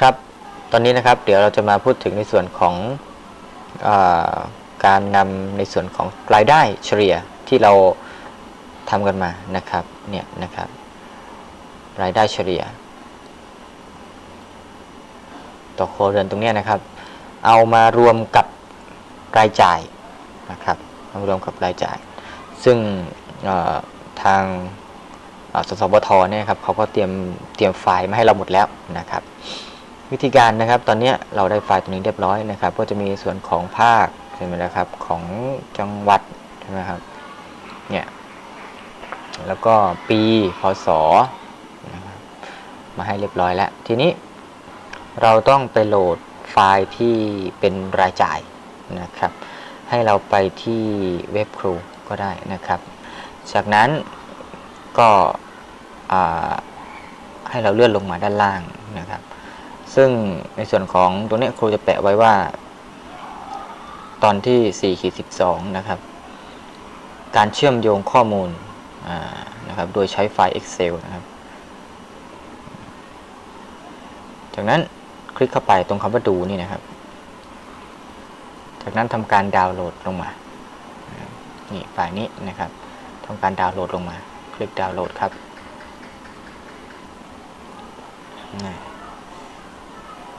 ครับ ตอนนี้นะครับเดี๋ยวเราจะมาพูดถึงในส่วนของอการนำในส่วนของรายได้เฉลี่ยที่เราทำกันมานะครับเนี่ยนะครับ รายได้เฉลี่ย ต่อครัวเรือนตรงนี้นะครับ เอามารวมกับรายจ่ายนะครับเอามารวมกับรายจ่าย ซึ่งทางสสบทเนี่ยครับเขาก็เตรียมเตรียมไฟล์มาให้เราหมดแล้วนะครับ วิธีการนะครับ ตอนนี้เราได้ไฟล์ตัวนี้เรียบร้อยนะครับ ก็จะมีส่วนของภาคใช่ไหมนะครับ ของจังหวัดใช่ไหมครับ เนี่ย แล้วก็ปีพศมาให้เรียบร้อยแล้ว ทีนี้เราต้องไปโหลดไฟล์ที่เป็นรายจ่ายนะครับ ให้เราไปที่เว็บครูก็ได้นะครับ จากนั้นก็ให้เราเลื่อนลงมาด้านล่างนะครับ ซึ่งในส่วนของตัวนี้ครูจะแปะไว้ว่า ตอนที่4ขีด12 นะครับ การเชื่อมโยงข้อมูลนะครับ โดยใช้ไฟล์ Excel นะครับ จากนั้นคลิกเข้าไปตรงคำว่าดูนี่นะครับ จากนั้นทำการดาวน์โหลดลงมา นี่ไฟล์นี้นะครับทำการดาวน์โหลดลงมา คลิกดาวน์โหลดครับ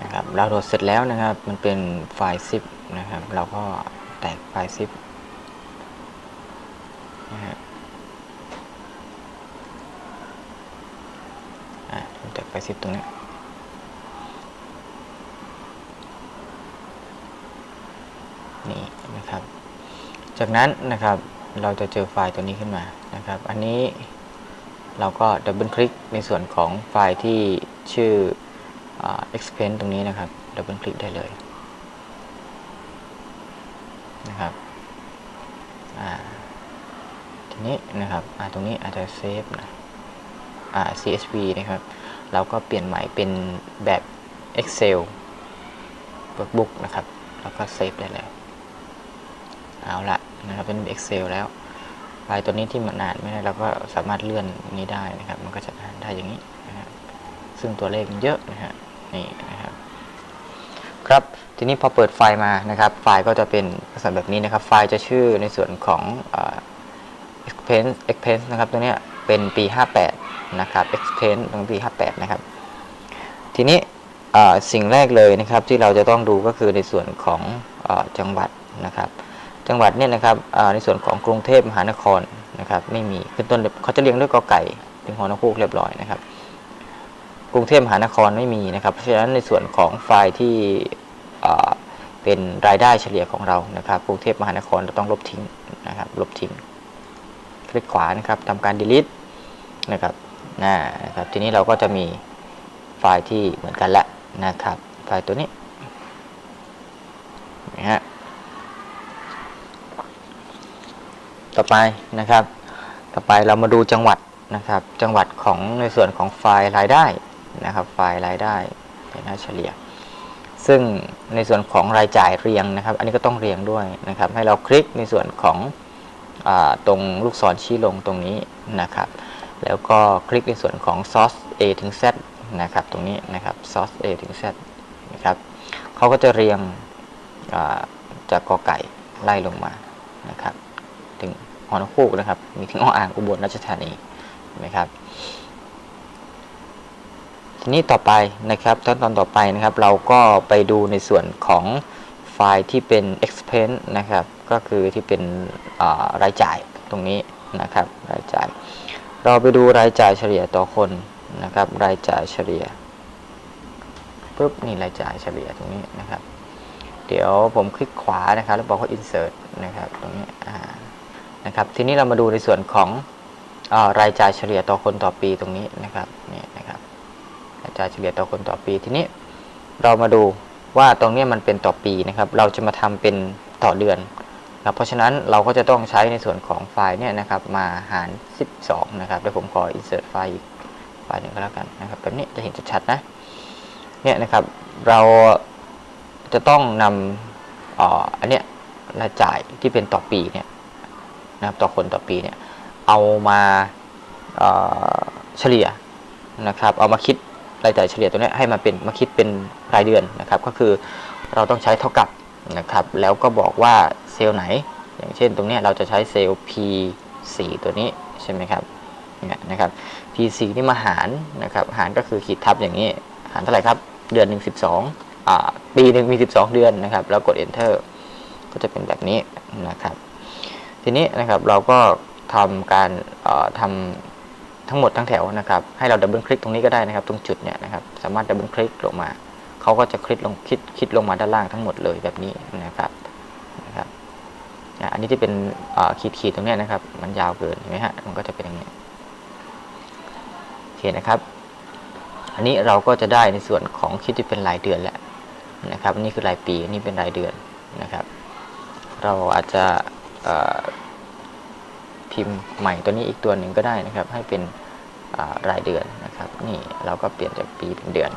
นะครับดาวน์โหลดเสร็จแล้วนะครับ มันเป็นไฟล์ zip นะครับ เราก็แตกไฟล์ zip นะฮะอะแตกไฟล์ zip ตรงนี้นี่นะครับ จากนั้นนะครับเราจะเจอไฟล์ตัวนี้ขึ้นมานะครับ อันนี้เราก็ดับเบิลคลิกในส่วนของไฟล์ที่ชื่อ อ่า expense ตรงนี้นะครับดับเบิลคลิกได้เลยนะครับทีนี้นะครับตรงนี้อาจจะเซฟนะ CSV นะครับ เราก็เปลี่ยนใหม่เป็นแบบ Excel workbook นะครับ แล้วก็เซฟได้เลยเอาละนะครับเป็น Excel แล้วไฟล์ตัวนี้ที่มันอ่านไม่ได้เราก็สามารถเลื่อนนี้ได้นะครับ มันก็จะอ่านได้อย่างนี้นะครับซึ่งตัวเลขมันเยอะนะฮะ นี่นะครับครับทีนี้พอเปิดไฟล์มานะครับ ไฟล์ก็จะเป็นลักษณะแบบนี้นะครับ ไฟล์จะชื่อในส่วนของเอ่อ expense expense นะครับตัวเนี้ยเป็นปี 58 นะครับ expense ของปี 58 นะครับ ทีนี้สิ่งแรกเลยนะครับที่เราจะต้องดูก็คือในส่วนของอจังหวัดนะครับ จังหวัดเนี่ยนะครับในส่วนของกรุงเทพมหานครนะครับ ไม่มีขึ้นต้นเขาจะเรียงด้วยกอไก่ถึงหอนกฮูกเรียบร้อยนะครับ กรุงเทพมหานครไม่มีนะครับ เพราะฉะนั้นในส่วนของไฟล์ที่เป็นรายได้เฉลี่ยของเรานะครับ กรุงเทพมหานครเราต้องลบทิ้งนะครับ ลบทิ้ง คลิกขวานะครับทำการ delete นะครับนะนะครับ ทีนี้เราก็จะมีไฟล์ที่เหมือนกันแล้วนะครับ ไฟล์ตัวนี้นะฮะต่อไปนะครับ ต่อไปเรามาดูจังหวัดนะครับ จังหวัดของในส่วนของไฟล์รายได้ นะครับไฟล์รายได้รายได้เฉลี่ย ซึ่งในส่วนของรายจ่ายเรียงนะครับ อันนี้ก็ต้องเรียงด้วยนะครับ ให้เราคลิกในส่วนของอตรงลูกศรชี้ลงตรงนี้นะครับ แล้วก็คลิกในส่วนของ source A ถึง Z นะครับตรงนี้นะครับ source A ถึง Z นะครับเขาก็จะเรียงจากกอไก่ไล่ลงมานะครับ ถึงหอนกฮูกนะครับ มีถึงอ้ออ่างอุบลราชธานีนไหมครับ ทีนี้ต่อไปนะครับขั้นตอนต่อไปนะครับ เราก็ไปดูในส่วนของไฟล์ที่เป็น expense นะครับ ก็คือที่เป็นรายจ่ายตรงนี้นะครับ รายจ่าย เราไปดูรายจ่ายเฉลี่ยต่อคนนะครับ รายจ่ายเฉลี่ยปุ๊บนี่รายจ่ายเฉลี่ยตรงนี้นะครับ เดี๋ยวผมคลิกขวานะครับ แล้วบอกว่า insert นะครับ ตรงนี้อ่านะครับ ทีนี้เรามาดูในส่วนของอรายจ่ายเฉลี่ยต่อคนต่อปีตรงนี้นะครับนี่นะ จ่ายเฉลี่ยต่อคนต่อปีทีนี้ เรามาดูว่าตรงนี้มันเป็นต่อปีนะครับ เราจะมาทำเป็นต่อเดือนนะครับเพราะฉะนั้นเราก็จะต้องใช้ในส่วนของไฟล์เนี่ยนะครับ มาหาร 12 นะครับเดี๋ยวผมขอ insert ไฟล์อีกไฟล์หนึ่งก็แล้วกันนะครับแบบนี้จะเห็นชัดๆนะเนี่ยนะครับเราจะต้องนำอออันเนี้ยรายจ่ายที่เป็นต่อปีเนี่ยนะครับต่อคนต่อปีเนี่ยเอามาเฉลี่ยนะครับ เอามาคิด รายจ่ายเฉลี่ยตัวนี้ให้มาเป็นมาคิดเป็นรายเดือนนะครับ ก็คือเราต้องใช้เท่ากับนะครับแล้วก็บอกว่าเซลล์ไหน อย่างเช่นตรงนี้เราจะใช้เซลล์ P4 ตัวนี้ใช่ไหมครับเนี่ยนะครับ P4 นี่มาหารนะครับหารก็คือขีดทับอย่างนี้ หารเท่าไหร่ครับ เดือนหนึ่งสิบสองปีหนึ่งมี 12 เดือนนะครับแล้วกด enter ก็จะเป็นแบบนี้นะครับ ทีนี้นะครับเราก็ทำการทำ ทั้งหมดทั้งแถวนะครับ ให้เราดับเบิลคลิกตรงนี้ก็ได้นะครับ ตรงจุดเนี่ยนะครับ สามารถดับเบิลคลิกลงมา เขาก็จะคลิกลงคิดคิดลงมาด้านล่างทั้งหมดเลยแบบนี้นะครับนะครับ อันนี้ที่เป็นขีดขีดตรงนี้นะครับ มันยาวเกินเห็นไหมฮะ มันก็จะเป็นอย่างนี้โอเคนะครับ อันนี้เราก็จะได้ในส่วนของคิดที่เป็นรายเดือนแล้วนะครับอันนี้คือรายปีอันนี้เป็นรายเดือนนะครับ เราอาจจะพิมพ์ใหม่ตัวนี้อีกตัวหนึ่งก็ได้นะครับ ให้เป็น รายเดือนนะครับ นี่เราก็เปลี่ยนจากปีเป็นเดือน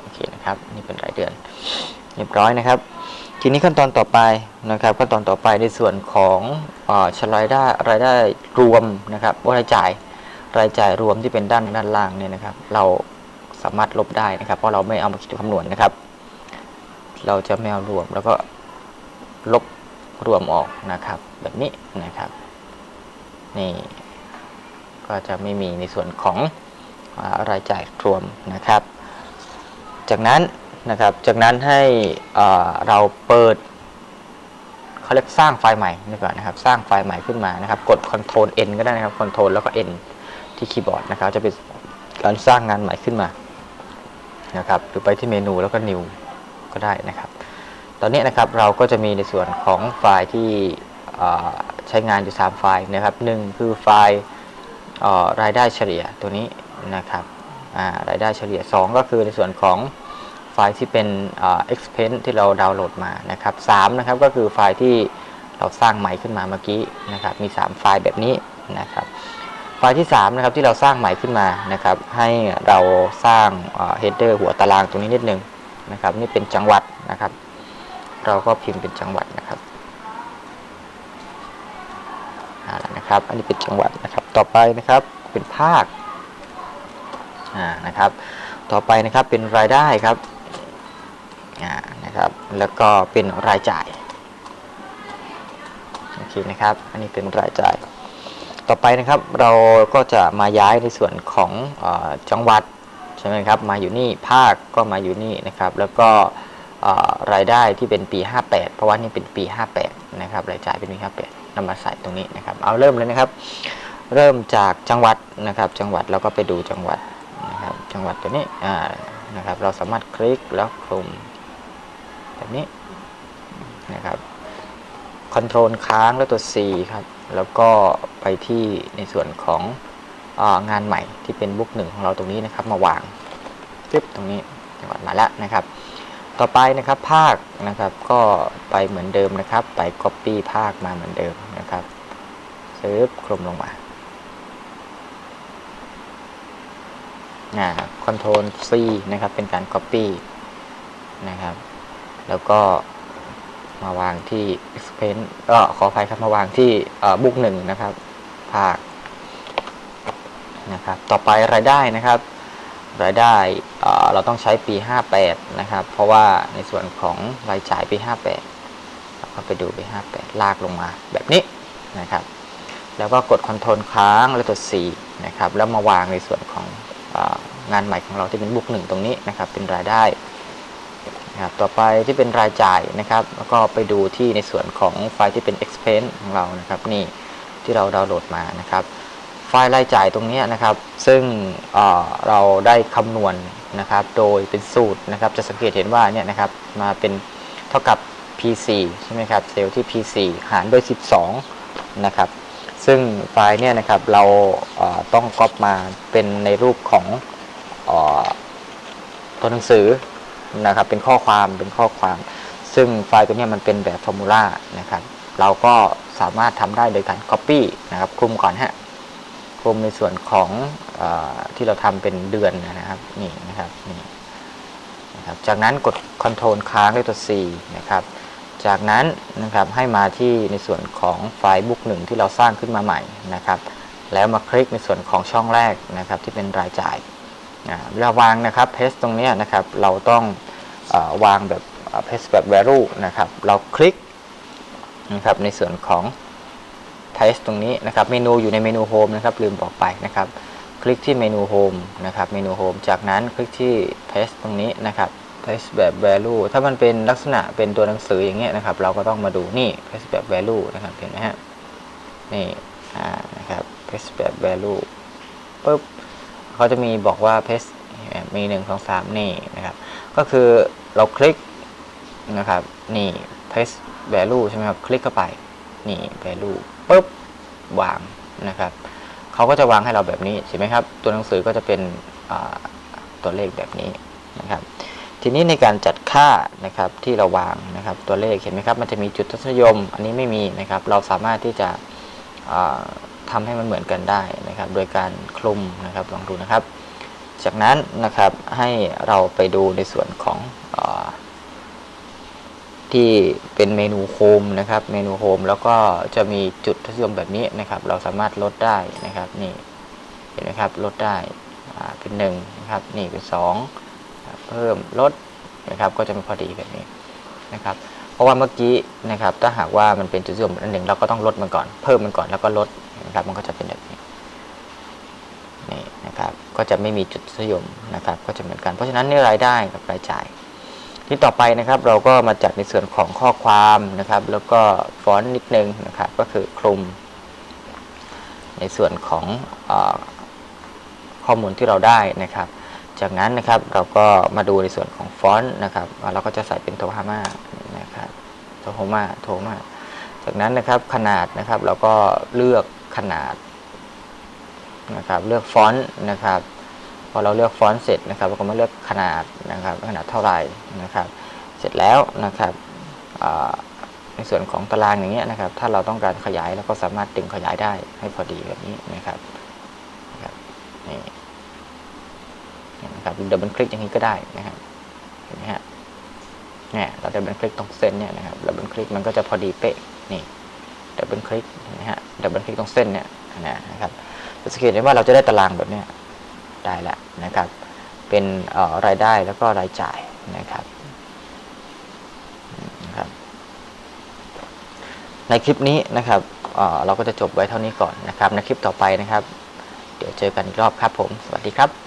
โอเคนะครับนี่เป็นรายเดือน เรียบร้อยนะครับ ทีนี้ขั้นตอนต่อไปนะครับ ขั้นตอนต่อไปในส่วนของอชรายได้รายได้รวมนะครับว่ารายจ่ายรายจ่ายรวมที่เป็นด้านด้านล่างเนี่ยนะครับ เราสามารถลบได้นะครับ เพราะเราไม่เอามาคิดคำนวณนะครับ เราจะไม่เอารวมแล้วก็ลบ รวมออกนะครับ แบบนี้นะครับ นี่ก็จะไม่มีในส่วนของอารายจ่ายรวมนะครับ จากนั้นนะครับ จากนั้นให้เราเปิดเขาเรียกสร้างไฟล์ใหม่ดีกว่านะครับ สร้างไฟล์ใหม่ขึ้นมานะครับ กด Ctrl N ก็ได้นะครับ Ctrl แล้วก็ N ที่คีย์บอร์ดนะครับ จะเป็นการสร้างงานใหม่ขึ้นมานะครับ หรือไปที่เมนูแล้วก็ New ก็ได้นะครับ อนนี้นะครับเราก็จะมีในส่วนของไฟล์ที่ใช้งานอยู่ 3 ไฟล์นะครับหนึ่งคือไฟล์รายได้เฉลี่ยตัวนี้นะครับรายได้เฉลี่ย 2 ก็คือในส่วนของไฟล์ที่เป็น expense ที่เราดาวน์โหลดมานะครับ3นะครับก็คือไฟล์ที่เราสร้างใหม่ขึ้นมาเมื่อกี้นะครับมี 3 ไฟล์แบบนี้นะครับไฟล์ที่3นะครับที่เราสร้างใหม่ขึ้นมานะครับให้เราสร้างเอ่อ header หัวตารางตรงนี้นิดนึงนะครับนี่เป็นจังหวัดนะครับ เราก็พิมพ์เป็นจังหวัดนะครับเอาละนะครับ อันนี้เป็นจังหวัดนะครับ ต่อไปนะครับเป็นภาคอ่านะครับ ต่อไปนะครับเป็นรายได้ครับอ่านะครับ แล้วก็เป็นรายจ่ายโอเคนะครับ อันนี้เป็นรายจ่าย ต่อไปนะครับเราก็จะมาย้ายในส่วนของอจังหวัดใช่ไหมครับ มาอยู่นี่ภาคก็มาอยู่นี่นะครับ แล้วก็ รายได้ที่เป็นปี 58 เพราะว่านี่เป็นปี 58 นะครับรายจ่ายเป็นปี 58นำมาใส่ตรงนี้นะครับ เอาเริ่มเลยนะครับ เริ่มจากจังหวัดนะครับ จังหวัดเราก็ไปดูจังหวัดนะครับ จังหวัดตัวนี้อ่านะครับ เราสามารถคลิกแล้วคลุมแบบนี้นะครับคอนโทรลค้างแล้วตัว C ครับ แล้วก็ไปที่ในส่วนขององานใหม่ที่เป็นบุ๊กหนึ่งของเราตรงนี้นะครับ มาวางปึ๊บตรงนี้จังหวัดมาแล้วนะครับ ต่อไปนะครับภาคนะครับก็ไปเหมือนเดิมนะครับ ไป Copy ภาคมาเหมือนเดิมนะครับซื้อคลุมลงมาอ่า Ctrl C นะครับเป็นการ Copy นะครับ แล้วก็มาวางที่ expense เออขออภัยครับมาวางที่บุ๊กหนึ่งนะครับ ภาคนะครับ ต่อไปรายได้นะครับ รายได้เราต้องใช้ปี 58 นะครับ เพราะว่าในส่วนของรายจ่ายปี 58เราก็ไปดูปี 58 ลากลงมาแบบนี้นะครับ แล้วก็กด Ctrl ค้างแล้วตัว C นะครับ แล้วมาวางในส่วนของงานใหม่ของเราที่เป็นบุ๊กหนึ่งตรงนี้นะครับ เป็นรายได้นะครับต่อไปที่เป็นรายจ่ายนะครับ แล้วก็ไปดูที่ในส่วนของไฟล์ที่เป็น expense ของเรานะครับ นี่ที่เราดาวน์โหลดมานะครับ ไฟล์รายจ่ายตรงนี้นะครับ ซึ่งเเราได้คำนวณนะครับ โดยเป็นสูตรนะครับ จะสังเกตเห็นว่าเนี่ยนะครับ มาเป็นเท่ากับ P4 ใช่ไหมครับ เซลล์ที่ P4 หารด้วย 12 นะครับ ซึ่งไฟล์เนี่ยนะครับ เราเอ่อต้องก๊อปมาเป็นในรูปของอตัวหนังสือนะครับ เป็นข้อความ เป็นข้อความ ซึ่งไฟล์ตัวเนี้ยมันเป็นแบบฟอร์มูลานะครับ เราก็สามารถทำได้โดยการ Copy นะครับ คลุมก่อนฮะ คมในส่วนของอที่เราทำเป็นเดือนนะครับนี่นะครับนี่นะครับจากนั้นกด Ctrl ค้างด้วยตัว C นะครับจากนั้นนะครับให้มาที่ในส่วนของไฟล์บุ๊กหนึ่งที่เราสร้างขึ้นมาใหม่นะครับ แล้วมาคลิกในส่วนของช่องแรกนะครับที่เป็นรายจ่ายเวลาวางนะครับเพสตรงนี้นะครับเราต้องอวางแบบเพสแบบ value นะครับเราคลิกนะครับในส่วนของ paste ตรงนี้นะครับเมนูอยู่ในเมนู home นะครับลืมบอกไปนะครับ คลิกที่เมนู home นะครับเมนู home จากนั้นคลิกที่ paste ตรงนี้นะครับ paste แบบ value ถ้ามันเป็นลักษณะเป็นตัวหนังสืออย่างเงี้ยนะครับ เราก็ต้องมาดูนี่ paste แบบ value นะครับเห็นไหมฮะนี่อ่านะครับ paste แบบ value ปุ๊บเขาจะมีบอกว่า paste มีหนึ่งสองสามนี่นะครับก็คือเราคลิกนะครับนี่ paste value ใช่ไหมครับคลิกเข้าไปนี่ value ปุ๊บวางนะครับเขาก็จะวางให้เราแบบนี้ใช่ไหมครับ ตัวหนังสือก็จะเป็นตัวเลขแบบนี้นะครับ ทีนี้ในการจัดค่านะครับที่เราวางนะครับ ตัวเลขเห็นไหมครับ มันจะมีจุดทศนิยม อันนี้ไม่มีนะครับ เราสามารถที่จะอ่าทำให้มันเหมือนกันได้นะครับ โดยการคลุมนะครับลองดูนะครับ จากนั้นนะครับให้เราไปดูในส่วนของอา ที่เป็นเมนูโฮมนะครับ เมนูโฮมแล้วก็จะมีจุดทศนิยมแบบนี้นะครับ เราสามารถลดได้นะครับนี่เห็นไหมครับลดได้เป็น1นะครับนี่เป็น2เพิ่มลดนะครับก็จะเป็นพอดีแบบนี้นะครับ เพราะว่าเมื่อกี้นะครับถ้าหากว่ามันเป็นจุดทศนิยมอันหนึ่งเราก็ต้องลดมันก่อน เพิ่มมันก่อนแล้วก็ลดนะครับมันก็จะเป็นแบบนี้นี่นะครับก็จะไม่มีจุดทศนิยมนะครับก็จะเหมือนกันเพราะฉะนั้นนี่รายได้กับรายจ่าย ที่ต่อไปนะครับเราก็มาจัดในส่วนของข้อความนะครับ แล้วก็ฟอนต์นิดนึงนะครับ ก็คือคลุม ในส่วนของออข้อมูลที่เราได้นะครับ จากนั้นนะครับเราก็มาดูในส่วนของฟอนต์นะครับเราก็จะใส่เป็นโทฮาม่านะครับโทโฮมาโทมาจากนั้นนะครับขนาดนะครับเราก็เลือกขนาดนะครับ เลือกฟอนต์นะครับ พอเราเลือกฟอนต์เสร็จนะครับเราก็มาเลือกขนาดนะครับขนาดเท่าไหร่นะครับ เสร็จแล้วนะครับในส่วนของตารางอย่างเงี้ยนะครับ ถ้าเราต้องการขยายเราก็สามารถดึงขยายได้ให้พอดีแบบนี้นะครับนะครับนี่นะครับดับเบิลคลิกอย่างนี้ก็ได้นะครับเห็นไหมฮะเนี่ยเราดับเบิลคลิกตรงเส้นเนี่ยนะครับดับเบิลคลิกมันก็จะพอดีเป๊ะนี่ดับเบิลคลิกเห็นไหมฮะดับเบิลคลิกตรงเส้นเนี่ยนะครับจะสังเกตได้ว่าเราจะได้ตารางแบบเนี้ย ได้แล้วนะครับ เป็นรายได้แล้วก็รายจ่ายนะครับนะครับ ในคลิปนี้นะครับเอ่อเราก็จะจบไว้เท่านี้ก่อนนะครับ ในคลิปต่อไปนะครับ เดี๋ยวเจอกันอีกรอบครับผม สวัสดีครับ